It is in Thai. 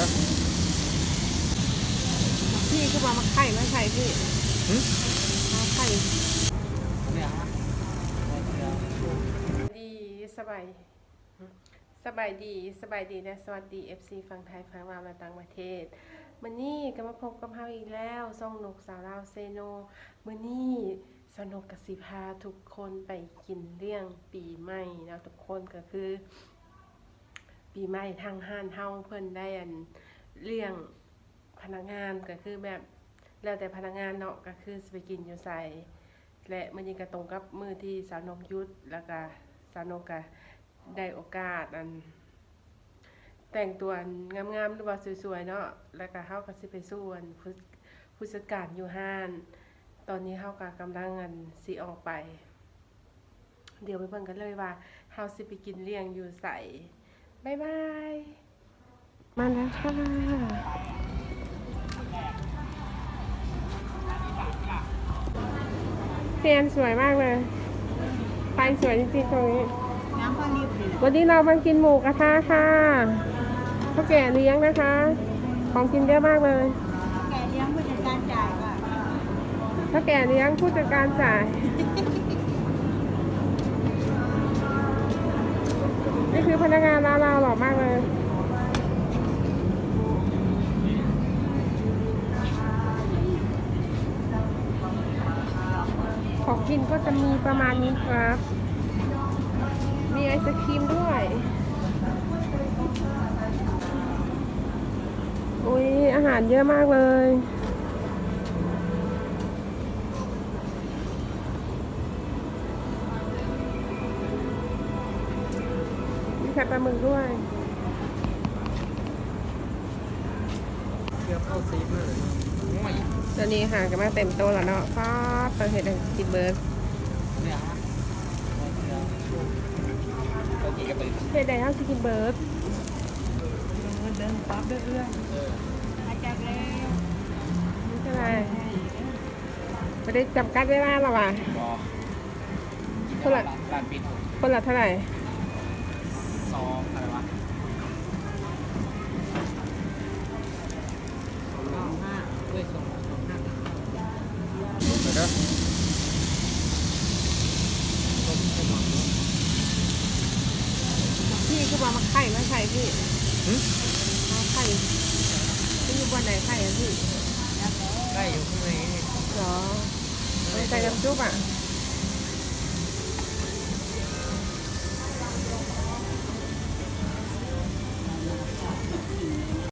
ด้อพี่คือมามาไข่มาไข่พี่หึมาไข่เนี่ยฮะดีสบายสบายดีสบายดีและสวัสดี FC ฝั่งไทยฝั่งลาวและต่างประเทศมื้อนี้ก็มาพบกับเฮาอีกแล้วซ่องนกสาวลาวเซโนมื้อนี้สนุกกับสิพาทุกคนไปกินเลี้ยงปีใหม่นะทุกคนก็คือ ปีใหม่ทางห้านเฮาเพิ่นได้อันเลี้ยงพนักงานก็คือแบบแล้วแต่พนักงานเนาะก็คือสิไปกินอยู่ใส่และมันยังกระตรงกับมือที่สาวนกยุทธแล้วก็สาวนกก็ได้โอกาสอัน แต่งตัวงามๆหรือว่าสวยๆเนาะแล้วก็เฮาก็สิไปสู้อันผู้ผู้จัดการอยู่ห้าน ตอนนี้เฮาก็กำลังอันสิออกไป เดี๋ยวไปเบิ่งกันเลยว่าเฮาสิไปกินเลี้ยงอยู่ใส่ บ๊ายบาย มาแล้วค่ะเตียนสวยมากเลยไฟสวยจริงๆตรงนี้ น้ำก็รีบเลยวันนี้เรามากินหมูกระทะค่ะข้าวแก่เลี้ยงนะคะ ของกินเยอะมากเลยแกเลี้ยงผู้จัดการจ่ายก็ข้าวแก่เลี้ยงผู้จัดการจ่ายนี่ คือพนักงานร้านเราหล่อมากเลย ของกินก็จะมีประมาณนี้ครับ มีไอศครีมด้วย อุ้ยอาหารเยอะมากเลย ข่ปลาหมึกด้วยเกี่ยวเข้าซีฟเลยง่วยตอนนี้ค่ะก็มาเต็มโตแล้วเนาะฟ้าเปิดเห็ดกินเบิร์ดเห็ดแดงข้าวกินเบิร์ดเดินปั๊บเรื่อยเออๆมาจากแล้วนี่เท่ไรไม่ได้จำกัดเวลาหรอวะรอเท่าไหร่ร้านปิดคนละเท่าไหร่ ซองอะไรวะ สองห้า เฮ้ยสองสองห้าเด้อ พี่คือมามาไข่มาไข่พี่หึ มาไข่พี่อยู่บ้านไหนไข่อะพี่ได้อยู่ข้างในนี่เหรอเอาใส่น้ำซุปอะเ